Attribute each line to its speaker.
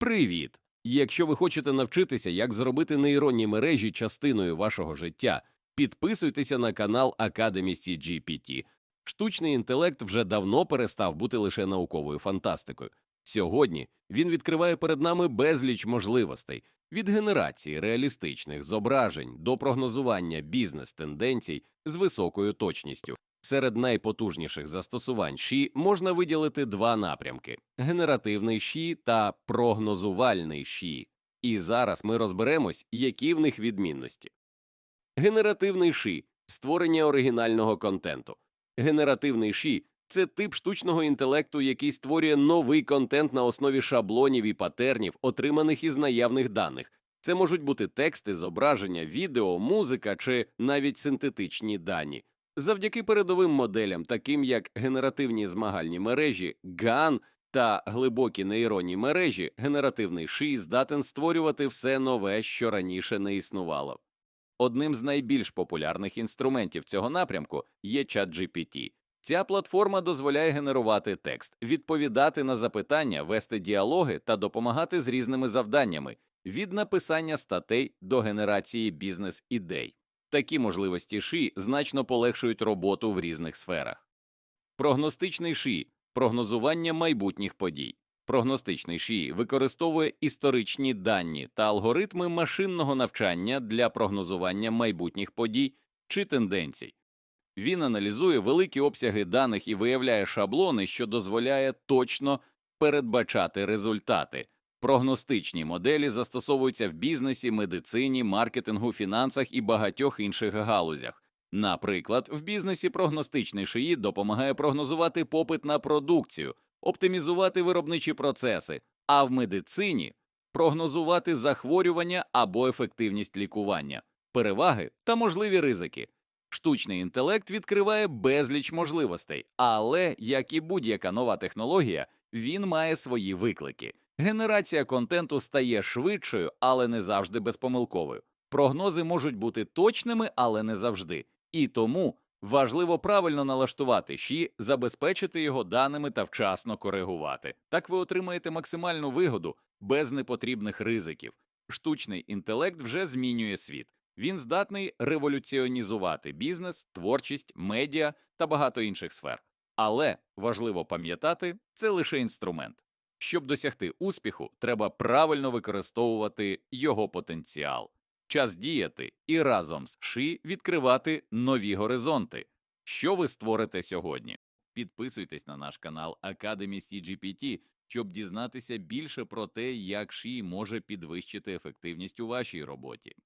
Speaker 1: Привіт! Якщо ви хочете навчитися, як зробити нейронні мережі частиною вашого життя, підписуйтеся на канал Academy CGPT. Штучний інтелект вже давно перестав бути лише науковою фантастикою. Сьогодні він відкриває перед нами безліч можливостей від генерації реалістичних зображень до прогнозування бізнес-тенденцій з високою точністю. Серед найпотужніших застосувань ШІ можна виділити два напрямки: генеративний ШІ та прогнозувальний ШІ. І зараз ми розберемось, які в них відмінності. Генеративний ШІ створення оригінального контенту. Генеративний ШІ це тип штучного інтелекту, який створює новий контент на основі шаблонів і патернів, отриманих із наявних даних. Це можуть бути тексти, зображення, відео, музика чи навіть синтетичні дані. Завдяки передовим моделям, таким як генеративні змагальні мережі, GAN та глибокі нейронні мережі, генеративний ший здатен створювати все нове, що раніше не існувало. Одним з найбільш популярних інструментів цього напрямку є ChatGPT. Ця платформа дозволяє генерувати текст, відповідати на запитання, вести діалоги та допомагати з різними завданнями від написання статей до генерації бізнес-ідей. Такі можливості ШИ значно полегшують роботу в різних сферах. Прогностичний ШИ – прогнозування майбутніх подій. Прогностичний ШИ використовує історичні дані та алгоритми машинного навчання для прогнозування майбутніх подій чи тенденцій. Він аналізує великі обсяги даних і виявляє шаблони, що дозволяє точно передбачати результати. Прогностичні моделі застосовуються в бізнесі, медицині, маркетингу, фінансах і багатьох інших галузях. Наприклад, в бізнесі прогностичний шиї допомагає прогнозувати попит на продукцію, оптимізувати виробничі процеси, а в медицині прогнозувати захворювання або ефективність лікування, переваги та можливі ризики. Штучний інтелект відкриває безліч можливостей, але, як і будь-яка нова технологія, він має свої виклики. Генерація контенту стає швидшою, але не завжди безпомилковою. Прогнози можуть бути точними, але не завжди. І тому важливо правильно налаштувати ЩІ, забезпечити його даними та вчасно коригувати. Так ви отримаєте максимальну вигоду без непотрібних ризиків. Штучний інтелект вже змінює світ. Він здатний революціонізувати бізнес, творчість, медіа та багато інших сфер. Але важливо пам'ятати, це лише інструмент. Щоб досягти успіху, треба правильно використовувати його потенціал. Час діяти і разом з ШИ відкривати нові горизонти. Що ви створите сьогодні? Підписуйтесь на наш канал Academy CGPT, щоб дізнатися більше про те, як ШИ може підвищити ефективність у вашій роботі.